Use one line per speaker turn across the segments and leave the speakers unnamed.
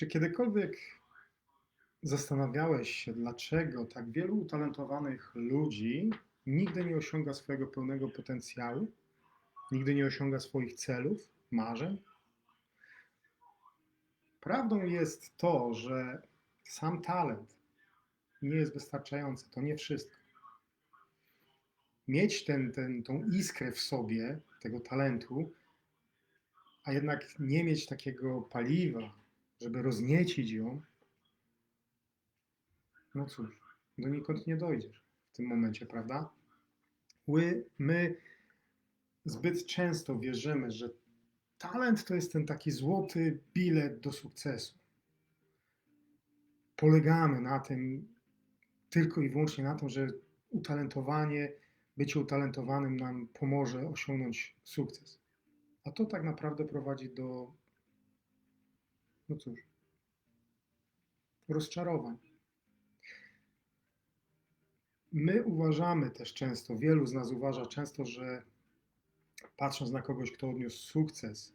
Czy kiedykolwiek zastanawiałeś się, dlaczego tak wielu utalentowanych ludzi nigdy nie osiąga swojego pełnego potencjału, nigdy nie osiąga swoich celów, marzeń? Prawdą jest to, że sam talent nie jest wystarczający, to nie wszystko. Mieć ten, ten, tą iskrę w sobie, tego talentu, a jednak nie mieć takiego paliwa, żeby rozniecić ją, no cóż, donikąd nie dojdziesz w tym momencie, prawda? My, my zbyt często wierzymy, że talent to jest ten taki złoty bilet do sukcesu. Polegamy na tym, tylko i wyłącznie na tym, że utalentowanie, bycie utalentowanym nam pomoże osiągnąć sukces. A to tak naprawdę prowadzi do, no cóż, rozczarowań. My uważamy też często, wielu z nas uważa często, że patrząc na kogoś, kto odniósł sukces,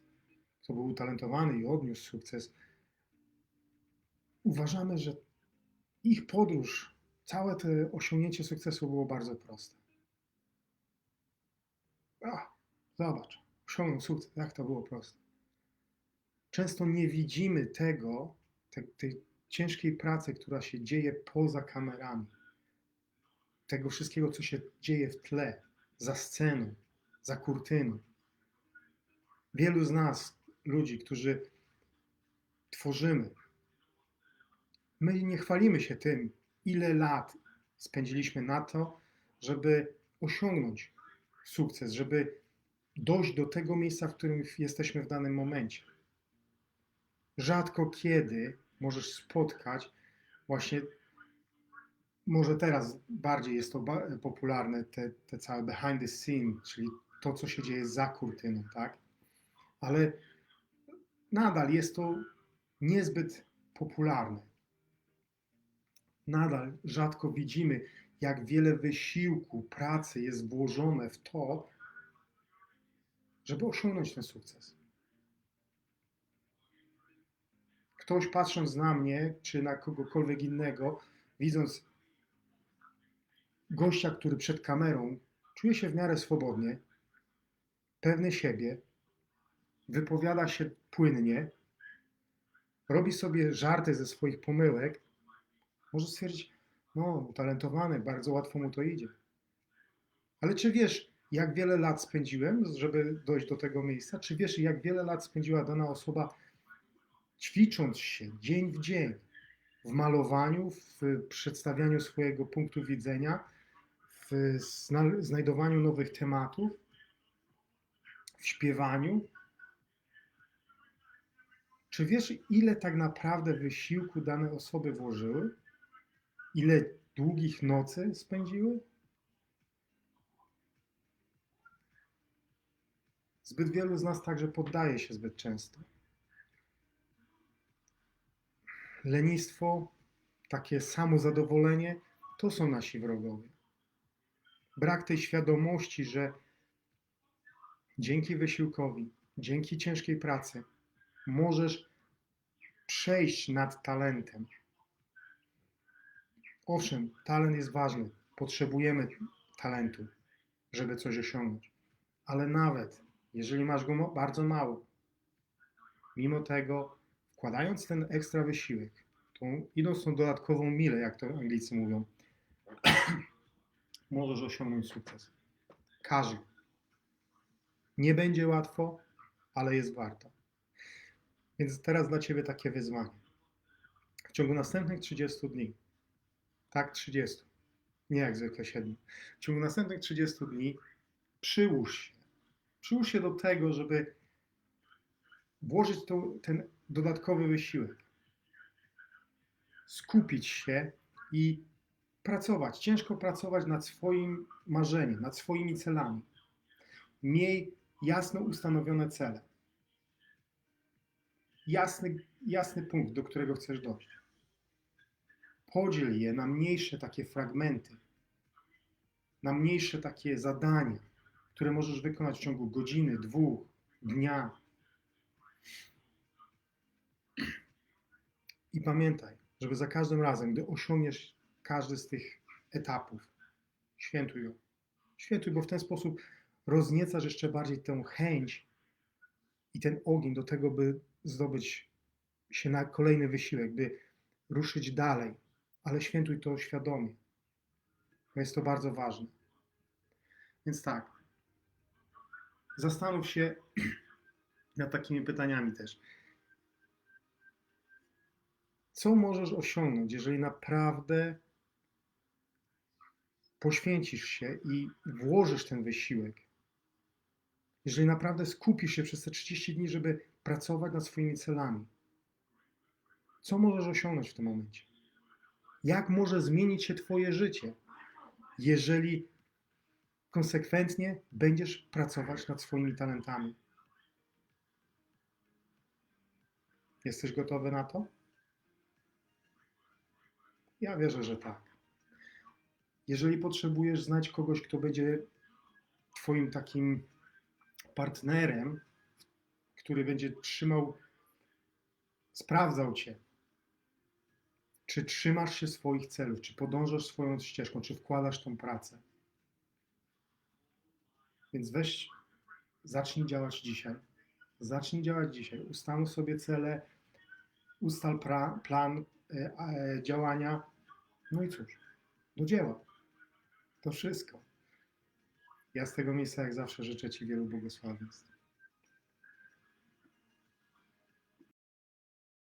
kto był utalentowany i odniósł sukces, uważamy, że ich podróż, całe to osiągnięcie sukcesu było bardzo proste. A, zobacz, osiągnął sukces, jak to było proste. Często nie widzimy tego, te, tej ciężkiej pracy, która się dzieje poza kamerami, tego wszystkiego, co się dzieje w tle, za sceną, za kurtyną. Wielu z nas, ludzi, którzy tworzymy, my nie chwalimy się tym, ile lat spędziliśmy na to, żeby osiągnąć sukces, żeby dojść do tego miejsca, w którym jesteśmy w danym momencie. Rzadko kiedy możesz spotkać właśnie, może teraz bardziej jest to popularne, te, te całe behind the scene, czyli to, co się dzieje za kurtyną, tak? Ale nadal jest to niezbyt popularne. Nadal rzadko widzimy, jak wiele wysiłku, pracy jest włożone w to, żeby osiągnąć ten sukces. Ktoś patrząc na mnie, czy na kogokolwiek innego, widząc gościa, który przed kamerą czuje się w miarę swobodnie, pewny siebie, wypowiada się płynnie, robi sobie żarty ze swoich pomyłek, może stwierdzić, no, utalentowany, bardzo łatwo mu to idzie. Ale czy wiesz, jak wiele lat spędziłem, żeby dojść do tego miejsca? Czy wiesz, jak wiele lat spędziła dana osoba ćwicząc się dzień w dzień w malowaniu, w przedstawianiu swojego punktu widzenia, w znajdowaniu nowych tematów, w śpiewaniu? Czy wiesz, ile tak naprawdę wysiłku dane osoby włożyły? Ile długich nocy spędziły? Zbyt wielu z nas także poddaje się zbyt często. Lenistwo, takie samozadowolenie to są nasi wrogowie. Brak tej świadomości, że dzięki wysiłkowi, dzięki ciężkiej pracy możesz przejść nad talentem. Owszem, talent jest ważny, potrzebujemy talentu, żeby coś osiągnąć, ale nawet jeżeli masz go bardzo mało, mimo tego, wkładając ten ekstra wysiłek, tą, idąc tą dodatkową milę, jak to Anglicy mówią, możesz osiągnąć sukces. Każdy. Nie będzie łatwo, ale jest warto. Więc teraz dla Ciebie takie wyzwanie. W ciągu następnych 30 dni, tak 30, nie jak zwykle 7, w ciągu następnych 30 dni przyłóż się Przyłóż się do tego, żeby włożyć ten dodatkowy wysiłek. Skupić się i pracować, ciężko pracować nad swoim marzeniem, nad swoimi celami. Miej jasno ustanowione cele. Jasny, jasny punkt, do którego chcesz dojść. Podziel je na mniejsze takie fragmenty, na mniejsze takie zadania które możesz wykonać w ciągu godziny, dwóch, dnia. I pamiętaj, żeby za każdym razem, gdy osiągniesz każdy z tych etapów, świętuj ją. Świętuj, bo w ten sposób rozniecasz jeszcze bardziej tę chęć i ten ogień do tego, by zdobyć się na kolejny wysiłek, by ruszyć dalej, ale świętuj to świadomie, bo jest to bardzo ważne. Więc tak, zastanów się nad takimi pytaniami też. Co możesz osiągnąć, jeżeli naprawdę poświęcisz się i włożysz ten wysiłek? Jeżeli naprawdę skupisz się przez te 30 dni, żeby pracować nad swoimi celami? Co możesz osiągnąć w tym momencie? Jak może zmienić się Twoje życie, jeżeli konsekwentnie będziesz pracować nad swoimi talentami? Jesteś gotowy na to? Ja wierzę, że tak. Jeżeli potrzebujesz znać kogoś, kto będzie Twoim takim partnerem, który będzie trzymał, sprawdzał Cię, czy trzymasz się swoich celów, czy podążasz swoją ścieżką, czy wkładasz tą pracę. Więc weź, zacznij działać dzisiaj. Zacznij działać dzisiaj. Ustanów sobie cele, ustal pra, plan e, e, działania. No i cóż, do dzieła. To wszystko. Ja z tego miejsca, jak zawsze, życzę Ci wielu błogosławieństw.